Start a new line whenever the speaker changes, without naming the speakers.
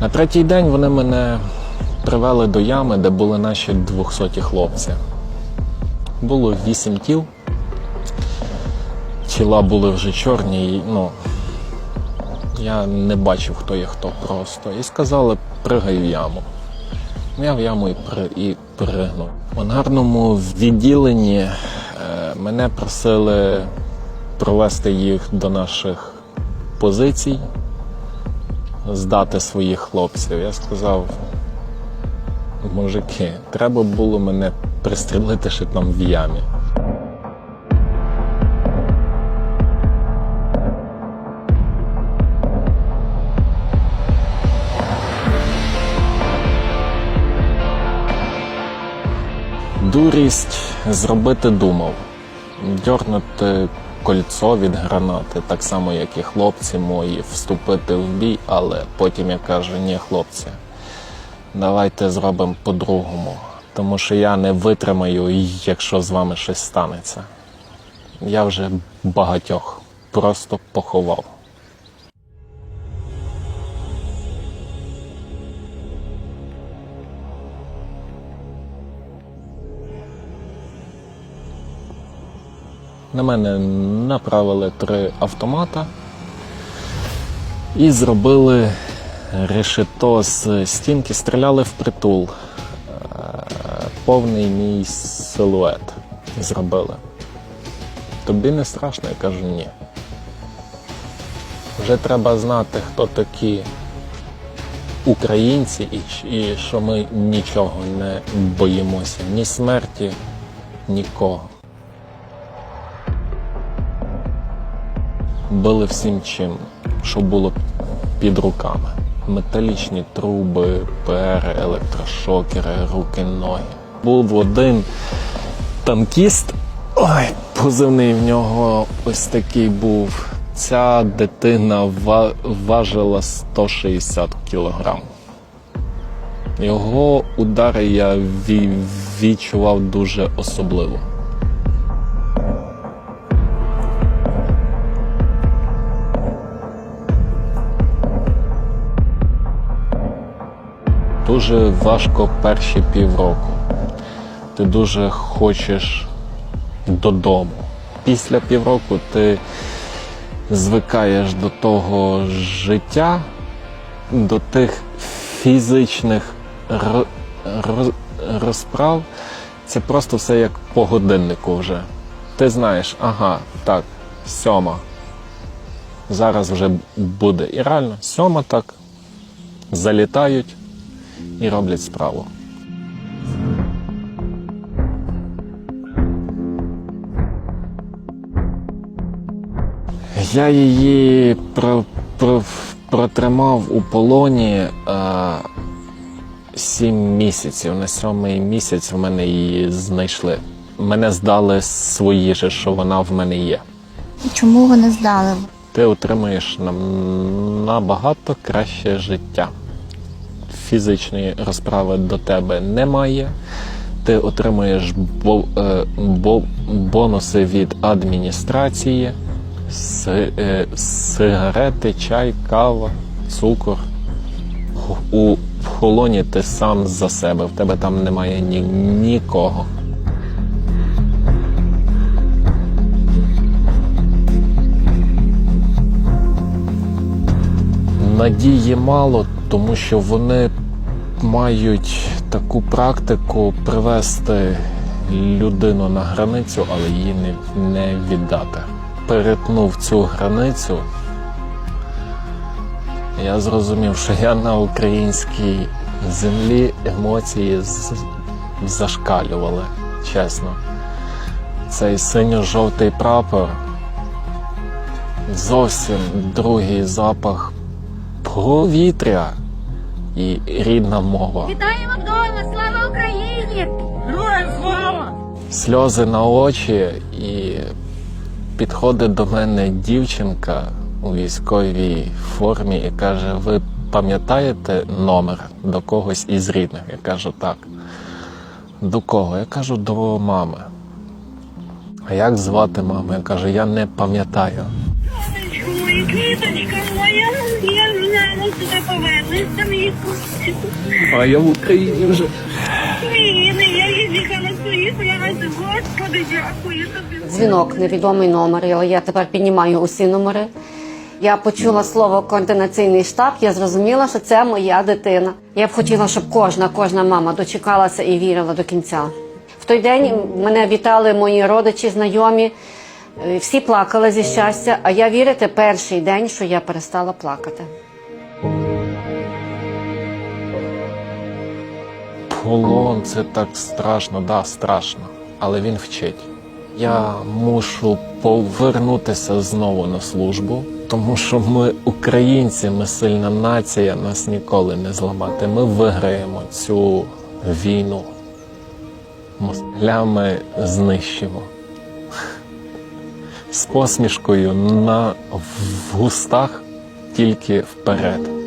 На третій день вони мене привели до ями, де були наші 200 хлопці. Було вісім тіл. Тіла були вже чорні, і, ну, я не бачив, хто є хто просто. І сказали, пригай в яму. Я в яму і, при, і пригнув. У гарному відділенні е, мене просили провести їх до наших позицій, здати своїх хлопців. Я сказав, мужики, треба було мене пристрелити ще там в ямі. Дурість зробити думав, дьорнути кольцо від гранати, так само, як і хлопці мої, вступити в бій, але потім я кажу, ні, хлопці, давайте зробимо по-другому. Тому що я не витримаю, якщо з вами щось станеться. Я вже багатьох просто поховав. На мене направили три автомата і зробили решето з стінки, стріляли в притул. Е, Повний мій силует зробили. Тобі не страшно? Я кажу ні. Вже треба знати, хто такі українці і, і що ми нічого не боїмося, ні смерті, нікого. Били всім чим, що було під руками. Металічні труби, ПР, електрошокери, руки, ноги. Був один танкіст, ой, позивний в нього ось такий був. Ця дитина важила 160 кілограм. Його удари я відчував дуже особливо. Дуже важко перші півроку. Ти дуже хочеш додому. Після півроку ти звикаєш до того життя, до тих фізичних розправ. Це просто все як по годиннику вже. Ти знаєш, ага, так, сьома. Зараз вже буде. І реально, сьома так. Залітають і роблять справу. Я її про, про, протримав у полоні е, сім місяців. На сьомий місяць в мене її знайшли. Мене здали свої же, що вона в мене є.
Чому вони здали?
Ти отримаєш набагато краще життя. Фізичної розправи до тебе немає. Ти отримуєш бо, е, бо, бонуси від адміністрації, е, сигарети, чай, кава, цукор. У холоні ти сам за себе, в тебе там немає ні, нікого. Надії мало, тому що вони мають таку практику привести людину на границю, але її не, не віддати. Перетнув цю границю. Я зрозумів, що я на українській землі емоції зашкалювали, чесно. Цей синьо-жовтий прапор зовсім другий запах повітря і рідна мова.
Вітаємо вдома! Слава Україні!
Героям слава!
Сльози на очі, і підходить до мене дівчинка у військовій формі і каже: Ви пам'ятаєте номер до когось із рідних? Я кажу, так. До кого? Я кажу, до мами. А як звати маму? Я кажу, я не пам'ятаю.
Квіточка моя, сюди повернусь до мій
А я в Україні вже.
Ні, не я їздила свої пляжі. Господи, дякую тобі.
Дзвінок, невідомий номер, я тепер піднімаю усі номери. Я почула слово координаційний штаб, я зрозуміла, що це моя дитина. Я б хотіла, щоб кожна, кожна мама дочекалася і вірила до кінця. В той день мене вітали мої родичі, знайомі. Е, Всі плакали зі щастя, а я вірите, перший день, що я перестала плакати.
Полон це так страшно, да, страшно, але він вчить. Я мушу повернутися знову на службу, тому що ми українці, ми сильна нація, нас ніколи не зламати. Ми виграємо цю війну. Москаля знищимо. З посмішкою на в густах тільки вперед.